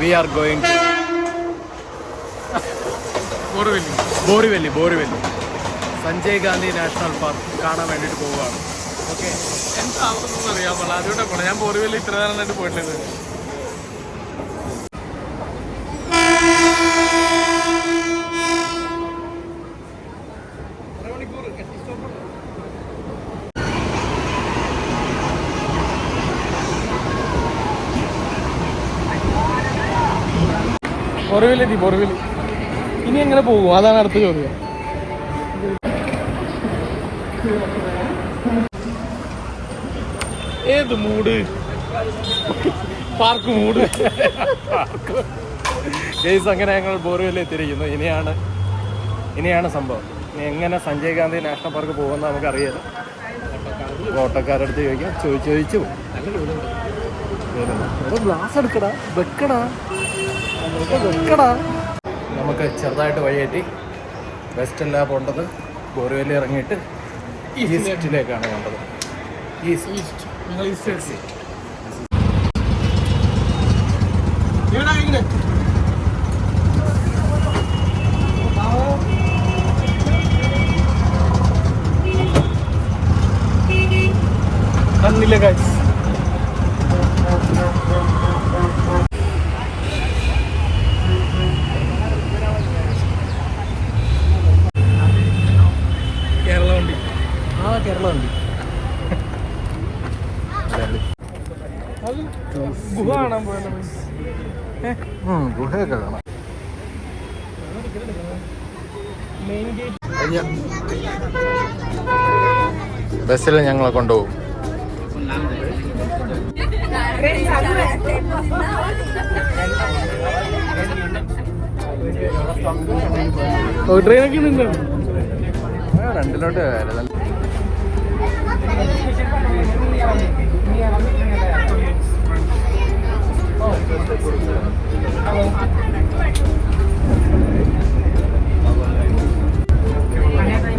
We are going Borivali Borivali. Sanjay Gandhi national park കാണാൻ വേണ്ടിയിട്ട് പോവുകയാണ്. ഓക്കെ. എന്താണെന്നൊന്നും അറിയാൻ പാടില്ല. അതുകൊണ്ടാണ് പോകണം ഞാൻ ബോറിവെല്ലി ഇത്ര നേരം പോയിട്ടില്ല ബോർവെല്ലെത്തി ബോർവെല്ലി ഇനി എങ്ങനെ പോകും? അതാണ് അടുത്ത ചോദ്യം. ഏത് മൂഡ് പാർക്ക് മൂഡ് ഗെയ്സ് അങ്ങനെ ഞങ്ങൾ ബോറിവെല്ലി എത്തിയിരിക്കുന്നു. ഇനിയാണ് ഇനിയാണ് സംഭവം. ഇനി എങ്ങനെ സഞ്ജയ് ഗാന്ധി നാഷണൽ പാർക്ക് പോകുമെന്ന് നമുക്കറിയാം. ഓട്ടോക്കാരുടെ അടുത്ത് ചോദിക്കാം. ചോദിച്ചു. ചോദിച്ചു ഗ്ലാസ് എടുക്കടാ വെക്കടാ. നമുക്ക് ചെറുതായിട്ട് വഴിയേറ്റി വെസ്റ്റല്ല പോണ്ടത്. ബോർവെല്ലി ഇറങ്ങിയിട്ട് ഈസ്റ്റിലേക്കാണ് വേണ്ടത് ഈസ്റ്റ് ഞങ്ങൾ കാഴ്ച കേരള വണ്ടി ആ കേരള ഉണ്ട് അത് ഗുഹ കാണാൻ പോയല്ലോ ഗുഹയൊക്കെ കാണാം. ബസ്സിൽ ഞങ്ങളെ കൊണ്ടുപോകും. ട്രെയിനൊക്കെ നിന്നു രണ്ടിലോട്ട്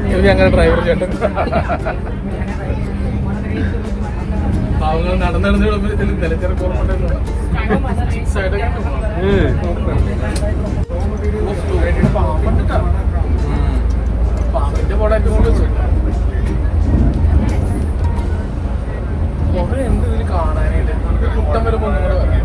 ഇത് ഞങ്ങളുടെ ഡ്രൈവർ ചേട്ടൻ. പാവങ്ങൾ നടന്ന് നടന്ന് നിലച്ചിറക്ക് ഓർമ്മ പാമ്പിന്റെ പടം ഏറ്റവും കൂടുതൽ വെച്ചു എന്ത് ഇതിൽ കാണാനായിട്ട്? നമുക്ക് കുട്ടം വരുമ്പോൾ ഒന്നും കൂടെ വരാം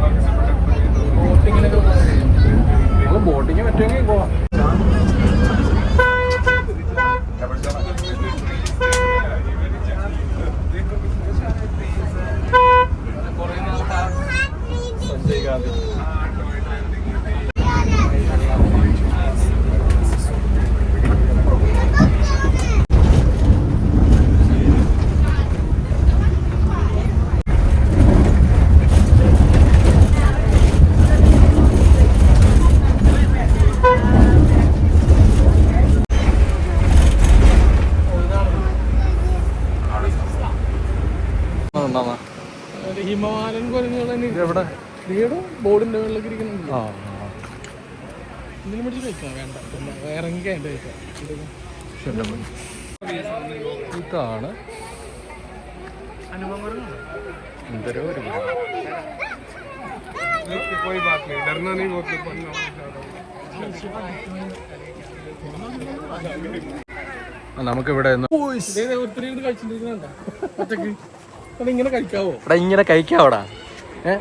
എന്തിനും പിടിച്ച് കഴിക്കാം വേണ്ട പിന്നെ വേറെ എങ്കിൽ അതിന്റെ കഴിക്കാം ഇതൊക്കെ ശരി. ഇതാണ് അനുഭവം കുരങ്ങാണ് എന്തരോ ഒരു कोई बात नहीं डरना नहीं वो तो पढ़ना നമുക്കിവിടെ നിന്ന് ഇതേ ഒത്തിരി ഇരുന്ന് കഴിച്ചിട്ടിരിക്കുന്നുണ്ടോ ഒറ്റക്ക് അതിങ്ങനെ കഴിക്കാവോ ഇവിടെ ഇങ്ങനെ കഴിക്കാവടാ ഏ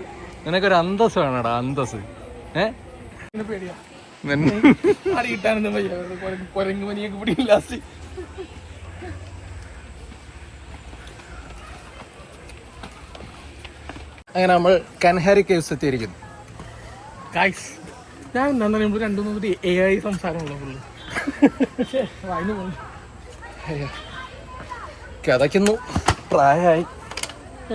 നിനക്കൊരു അന്തസ് വേണടാ അന്തസ് ഏ ഇങ്ങനെ പേടിയാ വയ്യ. കുരങ്ങ് പിടിക്കും ലാസ്റ്റ് അങ്ങനെ നമ്മൾ കൻഹാരി കേസ് എത്തിയിരിക്കുന്നു. ഞാൻ എന്താന്ന് പറയുമ്പോൾ രണ്ടു മൂന്ന് എ ഐ സംസാരമുള്ള ഫുള്ള് വായിന് കിതയ്ക്കുന്നു. പ്രായമായി.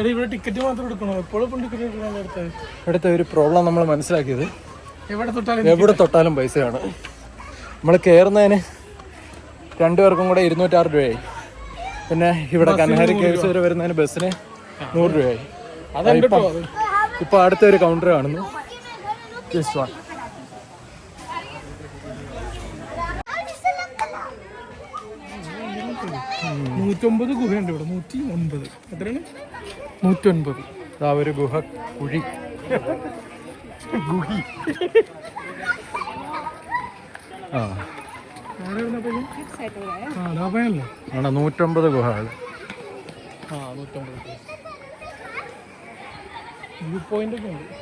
ഇവിടെ ടിക്കറ്റ് മാത്രം എടുക്കണോ? എപ്പോഴും ടിക്കറ്റ് എടുക്കണോ അടുത്ത? ഒരു പ്രോബ്ലം നമ്മൾ മനസ്സിലാക്കിയത്. എവിടെ തൊട്ടാലും പൈസയാണ്. നമ്മൾ കയറുന്നതിന് രണ്ടുപേർക്കും കൂടെ ഇരുന്നൂറ്റാറ് രൂപയായി. പിന്നെ ഇവിടെ കൻഹാരി കേസ് വരെ വരുന്നതിന് ബസ്സിന് നൂറ് രൂപയായി. കേട്ടോ ഇപ്പൊ അടുത്ത ഒരു കൗണ്ടർ കാണുന്നു. നൂറ്റൊമ്പത് ഗുഹയുണ്ട് ഇവിടെ. നൂറ്റി ഒൻപത് എത്രയാണ്? നൂറ്റൊൻപത്. ആ ഒരു ഗുഹ കുഴി ഗുഹി. ആ. നൂറ്റമ്പത് ഗുഹകൾ? ആ നൂറ്റമ്പത് പോയിന്റ് ഒക്കെ ഉണ്ട്.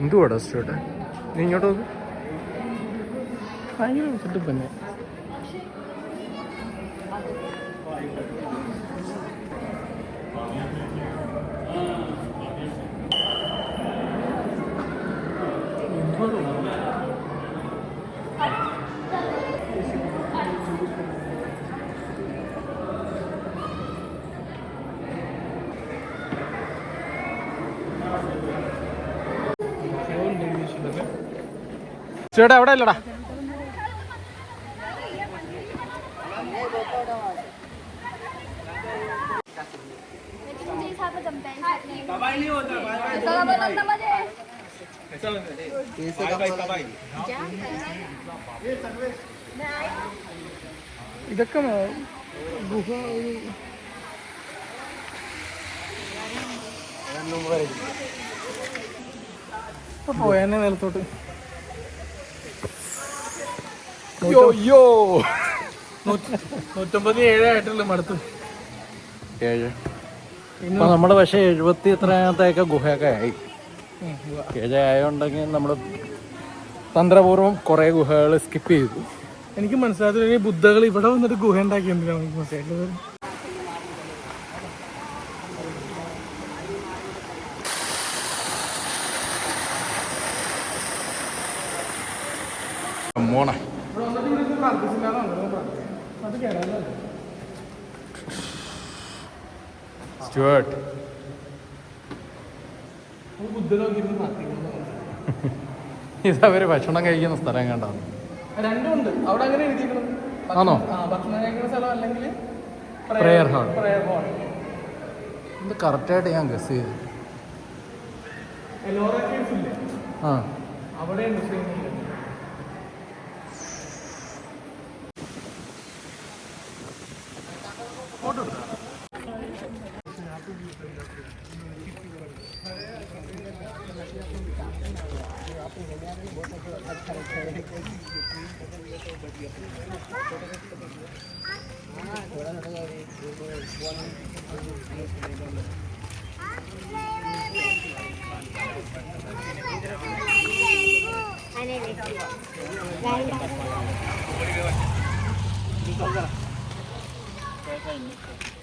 എന്തുവാടാ സ്റ്റേട്ട് നീ ഇങ്ങോട്ട് നോക്ക് ഭയങ്കര സെറ്റപ്പ് തന്നെ. ചേട്ടാ എവിടെ അല്ലടാ ഇതൊക്കെ ഗുഹ ഒരു ഇപ്പൊ പോയാനെ നിലത്തോട്ട് യോ യോ. നൂറ്റി- നൂറ്റമ്പത് ഏഴായിട്ടുള്ള മടുത്ത്. ഏഴ്. ഇപ്പൊ നമ്മൾ പക്ഷെ എഴുപത്തി എത്രയാമത്തെയൊക്കെ ഗുഹയൊക്കെ ആയി. ഏഴ് ആയോണ്ടെങ്കിൽ നമ്മൾ തന്ത്രപൂർവം കുറെ ഗുഹകൾ സ്കിപ്പ് ചെയ്തു. എനിക്ക് മനസ്സിലാത്ത ഈ ബുദ്ധകൾ ഇവിടെ വന്നിട്ട് ഗുഹ ഉണ്ടാക്കി എന്തിനാണ് എനിക്ക് മനസ്സിലായത് മോണ. സ്റ്റുവേർട്ട്. ബുദ്ധനോക്കി പ്രാർത്ഥിക്കുന്നു ഇതവര് ഭക്ഷണം കഴിക്കുന്ന സ്ഥലം കണ്ടാണ്. രണ്ടും ഉണ്ട് അവിടെ അങ്ങനെ എഴുതിയിരിക്കണം ആണോ? ആ ഭക്ഷണം കഴിക്കുന്ന സ്ഥലം അല്ലെങ്കിൽ. പ്രയർ ഹാൾ ഇത് കറക്റ്റായിട്ട് ഞാൻ ഗസ് ചെയ്തു. ആ. അവിടെ അവിടെ ഉണ്ട്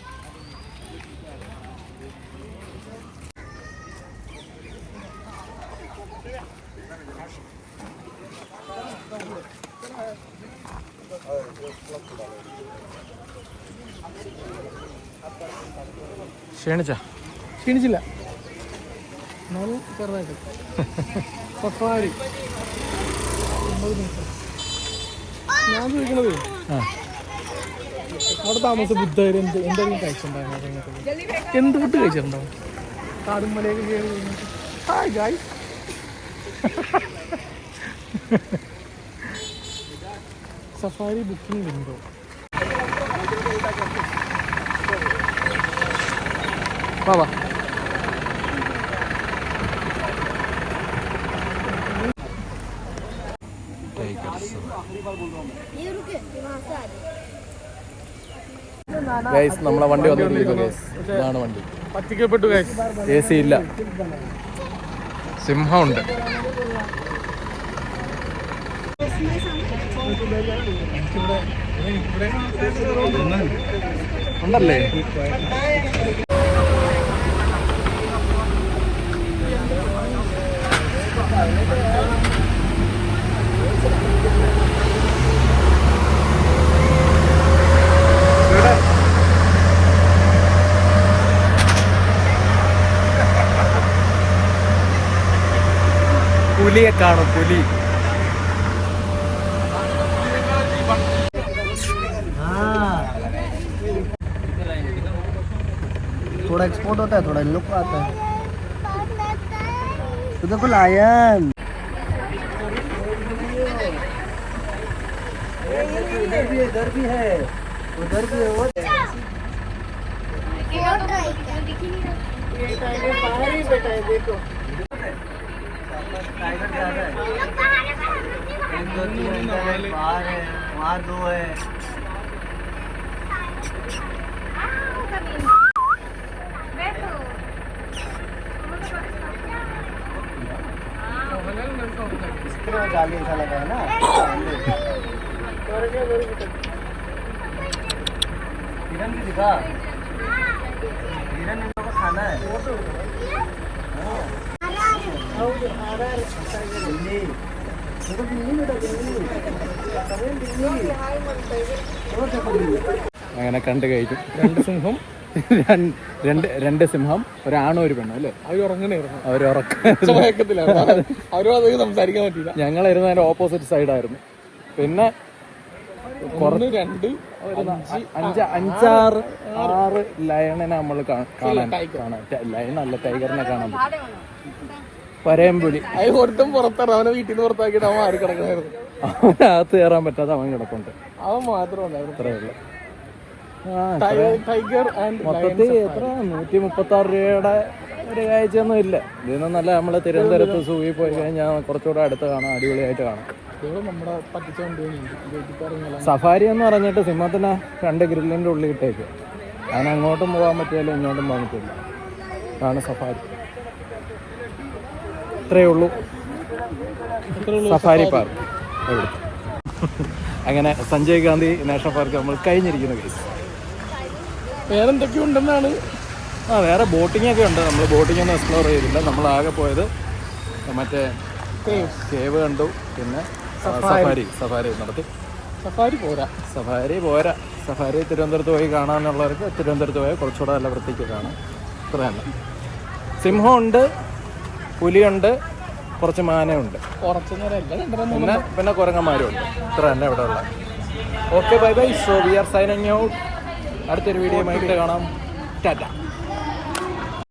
ക്ഷീണിച്ച? ക്ഷീണിച്ചില്ല. എന്നാലും ചെറുതായിട്ട്. സഫാരി ഞാൻ ചോദിക്കണത് അവിടെ താമസ ബുദ്ധർ എന്ത് എന്തെങ്കിലും കഴിച്ചിട്ടുണ്ടായിരുന്നു എന്ത് ഫുഡ് കഴിച്ചിട്ടുണ്ടാവും കാടും മലയൊക്കെ കയറി hi guys safari booking window Baba. Guys നമ്മളെ വണ്ടി വന്നിട്ടില്ല ഗൈസ് ഇതാണ് വണ്ടി. പറ്റിക്കപ്പെട്ടു ഗൈസ് എ സി ഇല്ല. സിംഹമുണ്ട്. ഉണ്ടല്ലേ? പുലിയെ കാണും പുലി. थोड़ा एक्सपोर्ट होता है थोड़ा लुक आता है। तो देखो लायन। भी है इधर भी उधर भी वो टाइगर ज़्यादा एक दो तीन है बाहर है वहाँ दो है इसमें जाली ऐसा लगा है ना हिरन भी दिखा हिरन इन लोगों को खाना है बिल्ली देखो बिल्ली बेटा बिल्ली अरे बिल्ली देखो देखो बिल्ली അങ്ങനെ കണ്ടു കഴിക്കും രണ്ട് സിംഹം രണ്ട്- രണ്ട് സിംഹം ഒരാണോ ഒരു പെണ്ണോ അല്ലേ? അവർ ഉറങ്ങണായിരുന്നു അവർ ഉറക്കം അവരും അധികം സംസാരിക്കാൻ പറ്റില്ല ഞങ്ങളിരുന്ന അതിന്റെ ഓപ്പോസിറ്റ് സൈഡായിരുന്നു പിന്നെ രണ്ട് അഞ്ച് അഞ്ചാറ് ആറ്. ലയണിനെ നമ്മൾ കാണാൻ കാണാൻ ലയൺ അല്ല ടൈഗറിനെ കാണാൻ പറ്റും. പരയമ്പുലി ഒരുത്തം പുറത്തിറങ്ങി അവനെ വീട്ടിൽ നിന്ന് പുറത്താക്കിയിട്ട് അവൻ ആര് കിടക്കണായിരുന്നു. അവനകത്ത് കയറാൻ പറ്റാതെ അവൻ കിടപ്പുണ്ട്. അവൻ മാത്രമല്ല. അത്രേ ഉള്ളൂ. ടൈഗർ ആൻഡ് മൊത്തത്തിൽ എത്ര നൂറ്റി മുപ്പത്തി ആറ് രൂപയുടെ ഒരു കാഴ്ചയൊന്നും ഇല്ല. ഇതിന് നല്ല നമ്മൾ തിരുവനന്തപുരത്ത് സൂവി പോയി കഴിഞ്ഞാൽ കുറച്ചുകൂടെ അടുത്ത് കാണാം അടിപൊളിയായിട്ട് കാണാം. സഫാരി എന്ന് പറഞ്ഞിട്ട് സിംഹത്തിന് രണ്ട് ഗ്രില്ലിന്റെ ഉള്ളിൽ ഇട്ടേക്ക്. അതിന് അങ്ങോട്ടും പോകാൻ പറ്റില്ല ഇങ്ങോട്ടും പോകാൻ പറ്റില്ല. അതാണ് സഫാരി. ഇത്രയേ ഉള്ളൂ. Safari park. അങ്ങനെ സഞ്ജയ് ഗാന്ധി നാഷണൽ പാർക്ക് നമ്മൾ കഴിഞ്ഞിരിക്കുന്ന കേസ് വേറെന്തൊക്കെ ഉണ്ടെന്നാണ് ആ വേറെ ബോട്ടിംഗ് ഒക്കെ ഉണ്ട്. നമ്മൾ ബോട്ടിംഗ് ഒന്നും എക്സ്പ്ലോർ ചെയ്തില്ല. നമ്മൾ ആകെ പോയത് മറ്റേ കേവ് കണ്ടു. പിന്നെ സഫാരി. സഫാരി. നടത്തി. സഫാരി പോരാ. സഫാരി പോരാ. സഫാരി തിരുവനന്തപുരത്ത് പോയി കാണാനുള്ളവർക്ക് തിരുവനന്തപുരത്ത് പോയാൽ കുറച്ചുകൂടെ നല്ല വൃത്തിക്ക് കാണാം. ഇത്ര തന്നെ സിംഹമുണ്ട് പുലിയുണ്ട് കുറച്ച് മാനയുണ്ട്. പിന്നെ പിന്നെ കുരങ്ങന്മാരും ഉണ്ട്. ഇത്ര തന്നെ ഇവിടെ ഉള്ള. Okay bye bye so we are signing out അടുത്തൊരു വീഡിയോ ആയിട്ട് കാണാം. ടാറ്റ.